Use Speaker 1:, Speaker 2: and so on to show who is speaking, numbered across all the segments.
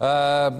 Speaker 1: Е,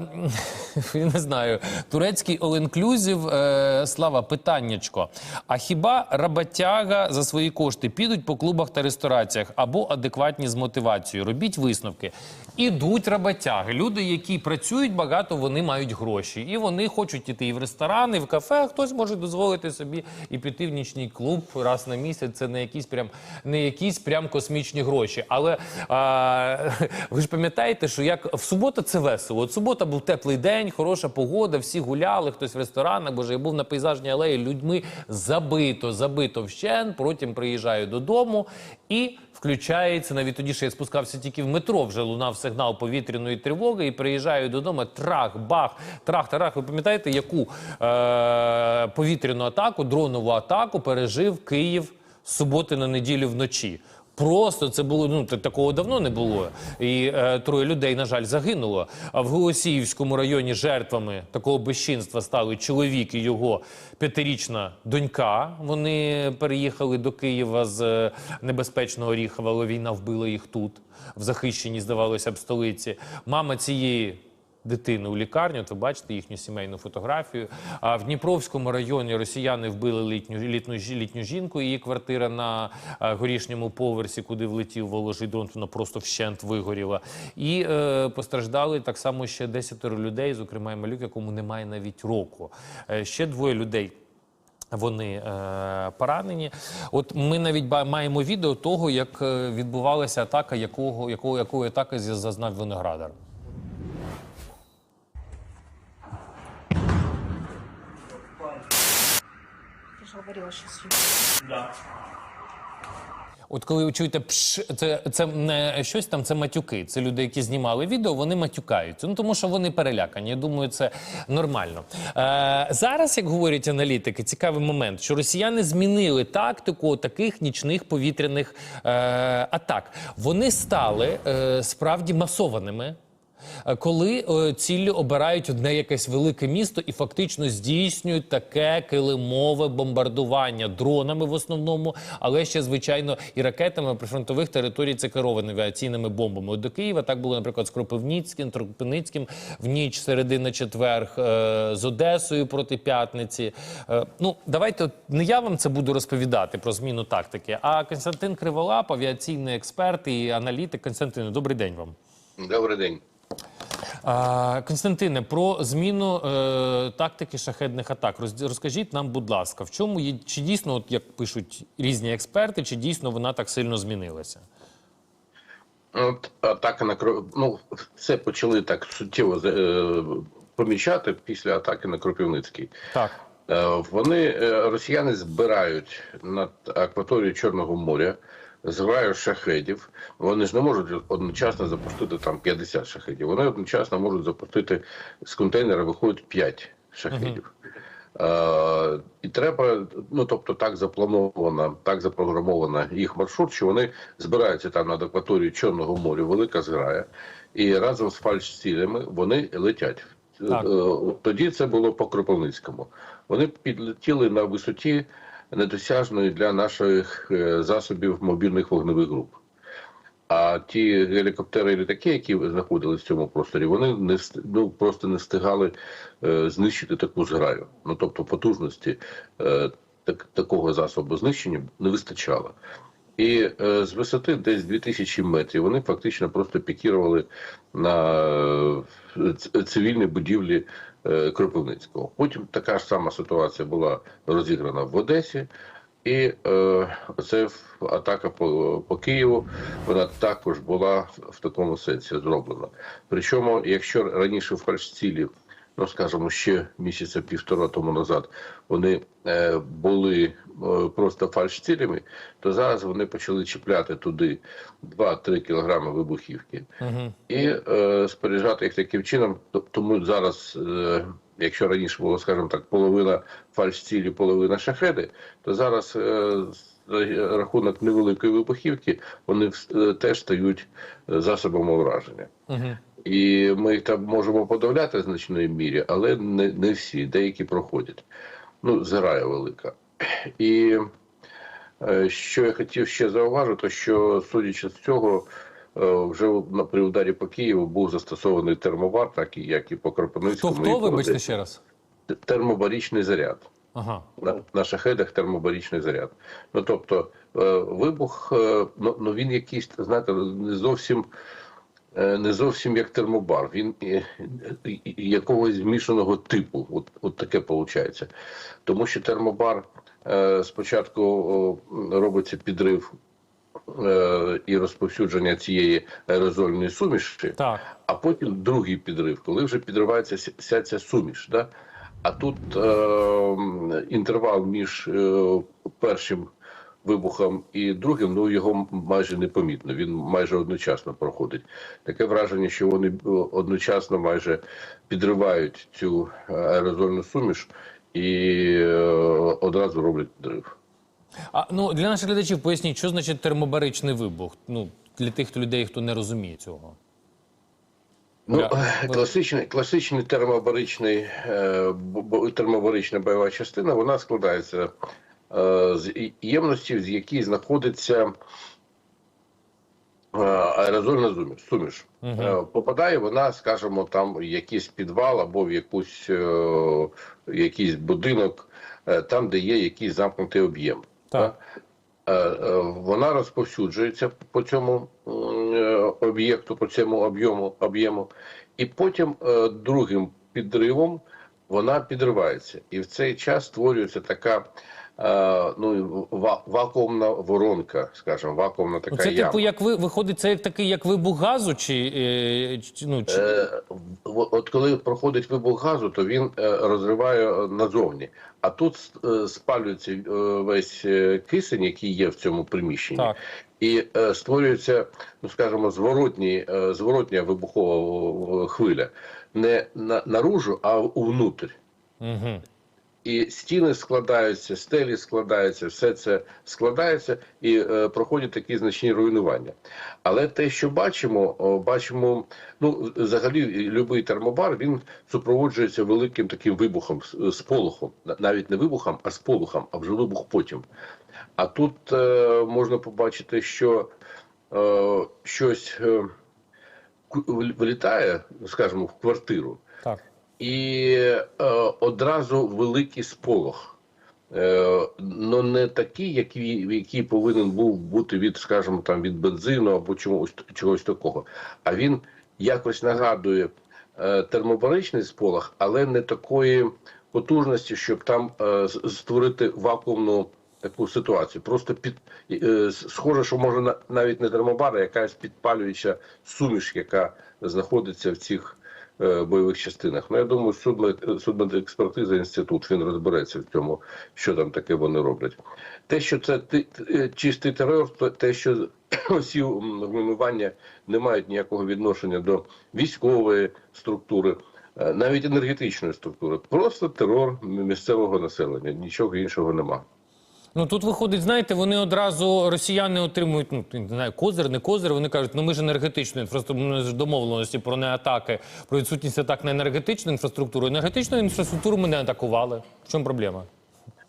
Speaker 1: не знаю, турецький all-inclusive, е, Слава, питаннячко. А хіба роботяга за свої кошти підуть по клубах та рестораціях або адекватні з мотивацією? Робіть висновки. Ідуть роботяги. Люди, які працюють багато, вони мають гроші. І вони хочуть іти і в ресторани, і в кафе. а Хтось може дозволити собі і піти в нічний клуб раз на місяць. Це не якісь прям не якісь прям космічні гроші. Але а, ви ж пам'ятаєте, що як в суботу це весело. От субота був теплий день, хороша погода, всі гуляли, хтось в ресторанах. Боже, я був на пейзажній алеї. Людьми забито, забито вщен. Потім приїжджаю додому і включається навіть тоді, що я спускався тільки в метро, вже лунав сигнал повітряної тривоги, і приїжджаю додому. Трах, бах, трах, тарах. Ви пам'ятаєте, яку е- повітряну атаку, дронову атаку пережив Київ суботи на неділю вночі? Просто це було ну такого давно не було. І е, троє людей, на жаль, загинуло. А в Голосіївському районі жертвами такого безчинства стали чоловік і його п'ятирічна донька. Вони переїхали до Києва з е, небезпечного Оріхова, але війна вбила їх тут, в захищеній, здавалося б, столиці. Мама цієї дитини у лікарню. Ви бачите їхню сімейну фотографію. А в Дніпровському районі росіяни вбили літню літню, літню жінку. Її квартира на горішньому поверсі, куди влетів ворожий дрон, вона просто вщент вигоріла. І е, постраждали так само ще 10 людей, зокрема і малюк, якому немає навіть року. Е, ще двоє людей. Вони е, поранені. От ми навіть маємо відео того, як е, відбувалася атака, якого, якого, якої атаки зазнав виноградар.
Speaker 2: Я же говорила сейчас.
Speaker 1: От коли ви чуєте пш, це, це не щось там, це матюки. Це люди, які знімали відео, вони матюкаються. Ну тому що вони перелякані. Я думаю, це нормально. Е, зараз, як говорять аналітики, цікавий момент, що росіяни змінили тактику таких нічних повітряних е, атак. Вони стали е, справді масованими. Е, Коли е, ціллю обирають одне якесь велике місто і фактично здійснюють таке килимове бомбардування дронами в основному, але ще звичайно і ракетами прифронтових територій це керованими авіаційними бомбами. От до Києва так було, наприклад, з Кропивницьким, Кропивницьким в ніч середи на четверг, е, з Одесою проти п'ятниці. Ну давайте не я вам це буду розповідати про зміну тактики, а Константин Криволап, авіаційний експерт і аналітик. Константин, добрий день вам.
Speaker 3: Добрий день.
Speaker 1: Константине, про зміну е, тактики шахедних атак. Роз, розкажіть нам, будь ласка, в чому є чи дійсно, от як пишуть різні експерти, чи дійсно вона так сильно змінилася?
Speaker 3: От атака на Кро- ну, все почали так суттєво е, помічати після атаки на Кропивницький.
Speaker 1: Так.
Speaker 3: Е, Вони росіяни збирають над акваторією Чорного моря, збирають шахедів. Вони ж не можуть одночасно запустити там 50 шахедів. Вони одночасно можуть запустити з контейнера виходить 5 шахедів. Е, і треба, ну тобто, так заплановано, так запрограмовано їх маршрут, що вони збираються там над акваторією Чорного моря, велика зграя, і разом з фальш-цілями вони летять.
Speaker 1: Так.
Speaker 3: Е, Тоді це було по Кропивницькому. Вони підлетіли на висоті недосяжної для наших е, засобів мобільних вогневих груп. А ті гелікоптери і літаки, які знаходились в цьому просторі, вони не ну, просто не встигали е, знищити таку зграю. Ну тобто потужності е, так, такого засобу знищення не вистачало. І е, з висоти десь 2000 метрів вони фактично просто пікірували на е, цивільні будівлі е, Кропивницького. Потім така ж сама ситуація була розіграна в Одесі. І е, це атака по, по Києву, вона також була в- такому сенсі зроблена. Причому, якщо раніше в фальшцілі, ну скажімо, ще місяця півтора тому назад, вони е, були е, просто фальшцілями, то зараз вони почали чіпляти туди 2-3 кілограми вибухівки
Speaker 1: Угу.
Speaker 3: і е, споряджати їх таким чином. Тому зараз, е, якщо раніше було, скажімо так, половина фальш-цілі, половина шахеди, то зараз е, з- рахунок невеликої вибухівки вони е, теж стають е, засобами враження.
Speaker 1: Угу.
Speaker 3: І ми їх там можемо подавляти в значної мірі, але не, не всі, деякі проходять. Ну, зграя велика. І е, що я хотів ще зауважити, що судячи з цього, е, вже при ударі по Києву був застосований термобар, так і як і по
Speaker 1: Хто
Speaker 3: Кропивницькому. і
Speaker 1: хто, вибачте ще раз?
Speaker 3: термобарічний заряд.
Speaker 1: Ага.
Speaker 3: На, на шахедах термобарічний заряд. Ну тобто е, вибух, е, ну, ну він якийсь, знаєте, не зовсім. е, Не зовсім як термобар, він якогось змішаного типу. От, от таке виходить. Тому що термобар е, спочатку робиться підрив е, і розповсюдження цієї аерозольної суміші,
Speaker 1: Так.
Speaker 3: а потім другий підрив, коли вже підривається вся ця суміш. Да? А тут е, інтервал між е, першим вибухом і другим, ну його майже непомітно. Він майже одночасно проходить. Таке враження, що вони е, одночасно майже підривають цю е, аерозольну суміш і е, одразу роблять підрив.
Speaker 1: А ну для наших глядачів поясніть, що значить термобаричний вибух? Ну для тих людей, хто не розуміє цього.
Speaker 3: Ну,
Speaker 1: Я-
Speaker 3: е, класичний, класичний термобаричний, е, термобарична бойова частина, вона складається е, з ємності, в якій знаходиться аерозольна суміш. Е, Попадає вона, скажімо, там в якийсь підвал або в якусь, якийсь будинок, там, де є якийсь замкнутий об'єм.
Speaker 1: Так.
Speaker 3: Вона розповсюджується по цьому об'єкту, по цьому об'єму, об'єму, і потім е, другим підривом вона підривається. І в цей час створюється така е, ну, вакуумна воронка, скажімо, вакуумна така
Speaker 1: це
Speaker 3: яма.
Speaker 1: типу, як ви виходить, це як такий як вибух газу, чи, е, ну чи
Speaker 3: Е, От коли проходить вибух газу, то він е, розриває е, назовні. А тут е, спалюється е, весь е, кисень, який є в цьому приміщенні,
Speaker 1: Так.
Speaker 3: І е, створюється, ну скажімо, зворотні, е, зворотня вибухова е, хвиля. Не на, наружу, а увнутрь.
Speaker 1: угу.
Speaker 3: І стіни складаються, стелі складаються, все це складається і е, проходять такі значні руйнування. Але те, що бачимо, о, бачимо, ну взагалі, будь-який термобар він супроводжується великим таким вибухом, сполохом, навіть не вибухом, а сполохом, а вже вибух потім. А тут е, можна побачити, що е, щось е, ку- скажімо, в квартиру
Speaker 1: так.
Speaker 3: і е, одразу великий сполох. Ну не такий, який, який повинен був бути від, скажімо, там від бензину або чогось, чогось такого. А він якось нагадує е, термобаричний сполох, але не такої потужності, щоб там е, створити вакуумну таку ситуацію. Просто під е, схоже, що може на- навіть не термобар, а якась підпалююча суміш, яка знаходиться в цих е, бойових частинах. Ну я думаю, судмед- судмедекспертиза інститут він розбереться в цьому, що там таке вони роблять. Те, що це ти- е, чистий терор, то те, що всі м, не мають ніякого відношення до військової структури. е, Навіть енергетичної структури, просто терор місцевого населення, нічого іншого нема.
Speaker 1: Ну тут виходить, знаєте, вони одразу росіяни отримують ну не знаю, козир, не козир. Вони кажуть, ну ми ж енергетичну інфраструктуру, ж домовленості про неатаки, про відсутність атак на енергетичну інфраструктуру. Енергетичну інфраструктуру ми не атакували. В чому проблема?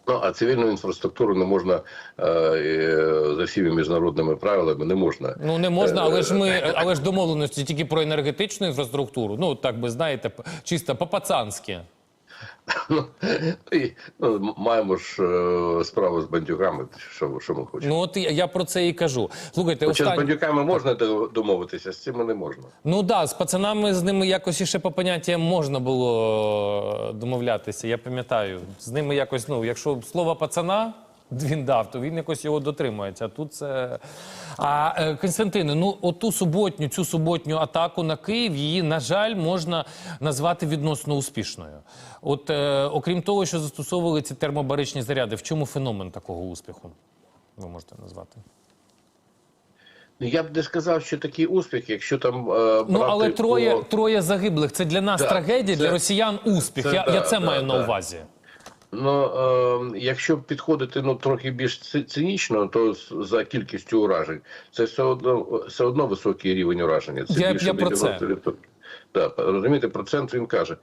Speaker 3: Ну а цивільну інфраструктуру не можна е, е, за всіми міжнародними правилами не можна.
Speaker 1: Ну не можна, але ж ми, але ж домовленості тільки про енергетичну інфраструктуру. Ну так би знаєте, чисто по-пацанськи.
Speaker 3: Ну, і, ну, маємо ж е, справу з бандюками, Що, що ми хочемо?
Speaker 1: Ну от я, про це і кажу. Слухайте,
Speaker 3: Хоча з бандюками можна до- домовитися, з цими не можна.
Speaker 1: Ну да, з пацанами з ними якось іще по поняттям можна було домовлятися. Я пам'ятаю. З ними якось, ну, якщо слово пацана він дав, то він якось його дотримується. А тут це. А е, Константине, ну оту суботню, цю суботню атаку на Київ, її, на жаль, можна назвати відносно успішною. От е, окрім того, що застосовували ці термобаричні заряди, в чому феномен такого успіху? Ви можете назвати?
Speaker 3: Ну, Я б не сказав, що такий успіх, якщо там е,
Speaker 1: Ну але троє,
Speaker 3: по-
Speaker 1: троє загиблих. Це для нас
Speaker 3: Так,
Speaker 1: трагедія,
Speaker 3: це-
Speaker 1: для росіян успіх.
Speaker 3: це
Speaker 1: я,
Speaker 3: да,
Speaker 1: я це
Speaker 3: да,
Speaker 1: маю на
Speaker 3: да.
Speaker 1: увазі.
Speaker 3: Ну, е, якщо підходити ну, трохи більш цинічно, то за кількістю уражень це все одно, все одно високий рівень ураження. Це
Speaker 1: Я-
Speaker 3: більше
Speaker 1: я про це.
Speaker 3: 90%. Да, розумієте, процент він каже.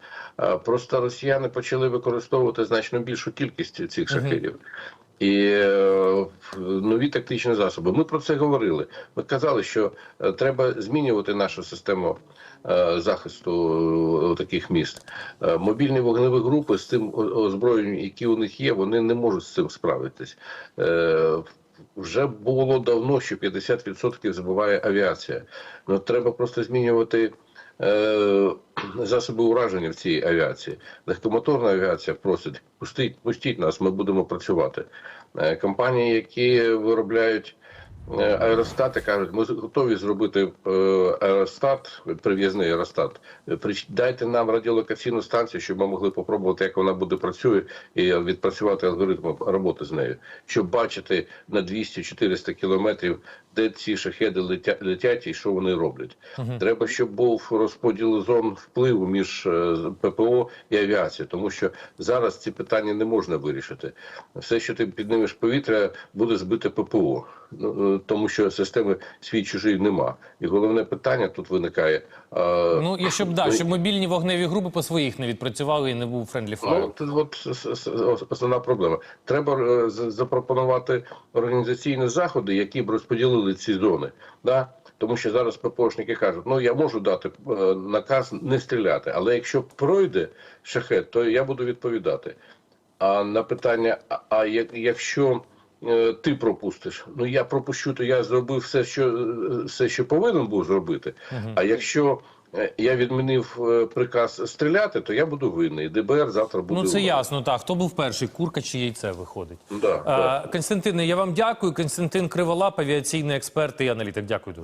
Speaker 3: Просто росіяни почали використовувати значно більшу кількість цих шахедів. і е, нові тактичні засоби. Ми про це говорили. Ми казали, що е, треба змінювати нашу систему е, захисту е, таких міст. Мобільні вогневі групи з тим озброєнням, які у них є, вони не можуть з цим справитись. Вже було давно, що 50% забуває авіація. Ну треба просто змінювати. Е, Засоби ураження в цій авіації. Легкомоторна авіація просить пустіть, пустіть нас, ми будемо працювати. Е, Компанії, які виробляють аеростати, кажуть, ми готові зробити е, аеростат, прив'язний аеростат. Е, Дайте нам радіолокаційну станцію, щоб ми могли попробувати, як вона буде працює, і відпрацювати алгоритм роботи з нею, щоб бачити на 200-400 кілометрів, де ці шахеди летять, і що вони роблять. Треба, щоб був розподіл зон впливу між е, ППО і авіацією, тому що зараз ці питання не можна вирішити. Все, що ти піднімеш повітря, буде збите ППО, е, тому що системи свій чужий нема. І головне питання тут виникає. е,
Speaker 1: Ну і щоб да, щоб мобільні вогневі групи по своїх не відпрацювали і не був френдлі фаєр.
Speaker 3: Ну, от основна проблема. Треба е, запропонувати організаційні заходи, які б розподілили ці зони. Да? Тому що зараз ППОшники кажуть, ну я можу дати е, наказ не стріляти, але якщо пройде шахет, то я буду відповідати. А на питання: а, якщо е, ти пропустиш, ну я пропущу, то я зробив все, що е, все, що повинен був зробити. А якщо е, я відмінив е, приказ стріляти, то я буду винний. ДБР завтра буде.
Speaker 1: Ну це ясно. Так хто був перший, курка чи яйце виходить?
Speaker 3: Да, да.
Speaker 1: Е, Константине, я вам дякую. Константин Криволап, авіаційний експерт і аналітик. Дякую дуже.